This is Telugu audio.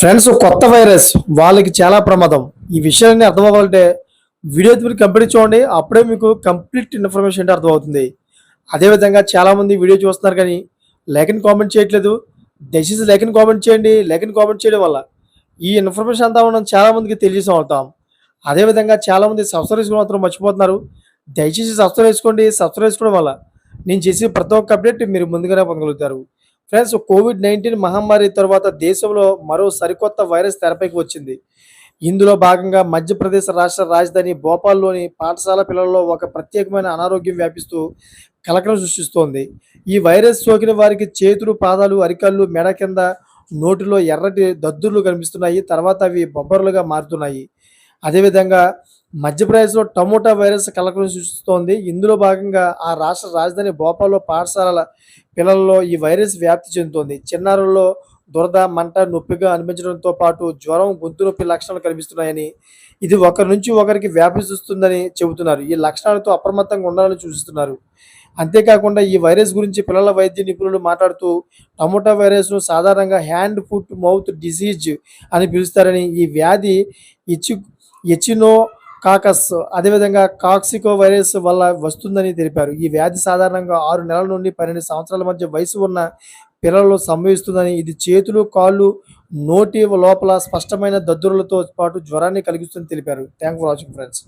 ఫ్రెండ్స్ కొత్త వైరస్ వాళ్ళకి చాలా ప్రమాదం. ఈ విషయాన్ని అర్థమవ్వాలంటే వీడియో మీరు కంప్లీట్ చూడండి అప్పుడే మీకు కంప్లీట్ ఇన్ఫర్మేషన్ అంటే అర్థమవుతుంది. అదేవిధంగా చాలామంది వీడియో చూస్తున్నారు కానీ లేఖని కామెంట్ చేయట్లేదు. దయచేసి లేఖని కామెంట్ చేయండి లేఖని కామెంట్ చేయడం వల్ల ఈ ఇన్ఫర్మేషన్ అంతా మనం చాలామందికి తెలియజేసి అవుతాం అదేవిధంగా చాలామంది సబ్స్క్రైబ్ చేసుకోవడం మాత్రం మర్చిపోతున్నారు. దయచేసి సబ్స్క్రైబ్ చేసుకోండి సబ్స్క్రైబ్ చేసుకోవడం వల్ల నేను చేసే ప్రతి ఒక్క అప్డేట్ మీరు ముందుగానే పొందగలుగుతారు. ఫ్రెండ్స్ కోవిడ్ నైన్టీన్ మహమ్మారి తర్వాత దేశంలో మరో సరికొత్త వైరస్ తెరపైకి వచ్చింది. ఇందులో భాగంగా మధ్యప్రదేశ్ రాష్ట్ర రాజధాని భోపాల్లోని పాఠశాల పిల్లల్లో ఒక ప్రత్యేకమైన అనారోగ్యం వ్యాపిస్తూ కలకలం సృష్టిస్తోంది. ఈ వైరస్ సోకిన వారికి చేతులు పాదాలు అరికాళ్ళు మెడ కింద నోటిలో ఎర్రటి దద్దుర్లు కనిపిస్తున్నాయి. తర్వాత అవి బొబ్బర్లుగా మారుతున్నాయి. అదేవిధంగా మధ్యప్రదేశ్లో టమోటా వైరస్ కలకలం సృష్టిస్తోంది. ఇందులో భాగంగా ఆ రాష్ట్ర రాజధాని భోపాల్లో పాఠశాలల పిల్లల్లో ఈ వైరస్ వ్యాప్తి చెందుతోంది. చిన్నారుల్లో దురద మంట నొప్పిగా అనిపించడంతో పాటు జ్వరం గొంతు నొప్పి లక్షణాలు కనిపిస్తున్నాయని ఇది ఒకరి నుంచి ఒకరికి వ్యాపిస్తుందని చెబుతున్నారు. ఈ లక్షణాలతో అప్రమత్తంగా ఉండాలని సూచిస్తున్నారు. అంతేకాకుండా ఈ వైరస్ గురించి పిల్లల వైద్య నిపుణులు మాట్లాడుతూ టమోటా వైరస్ను సాధారణంగా హ్యాండ్ ఫుట్ మౌత్ డిసీజ్ అని పిలుస్తారని ఈ వ్యాధి ఇచ్చి ఎచినో కాకస్ అదేవిధంగా కాక్సికో వైరస్ వల్ల వస్తుందని తెలిపారు. ఈ వ్యాధి సాధారణంగా ఆరు నెలల నుండి పన్నెండు సంవత్సరాల మధ్య వయసు ఉన్న పిల్లల్లో సంభవిస్తుందని ఇది చేతులు కాళ్ళు నోటి లోపల స్పష్టమైన దద్దురులతో పాటు జ్వరాన్ని కలిగిస్తుందని తెలిపారు. Thank for watching friends.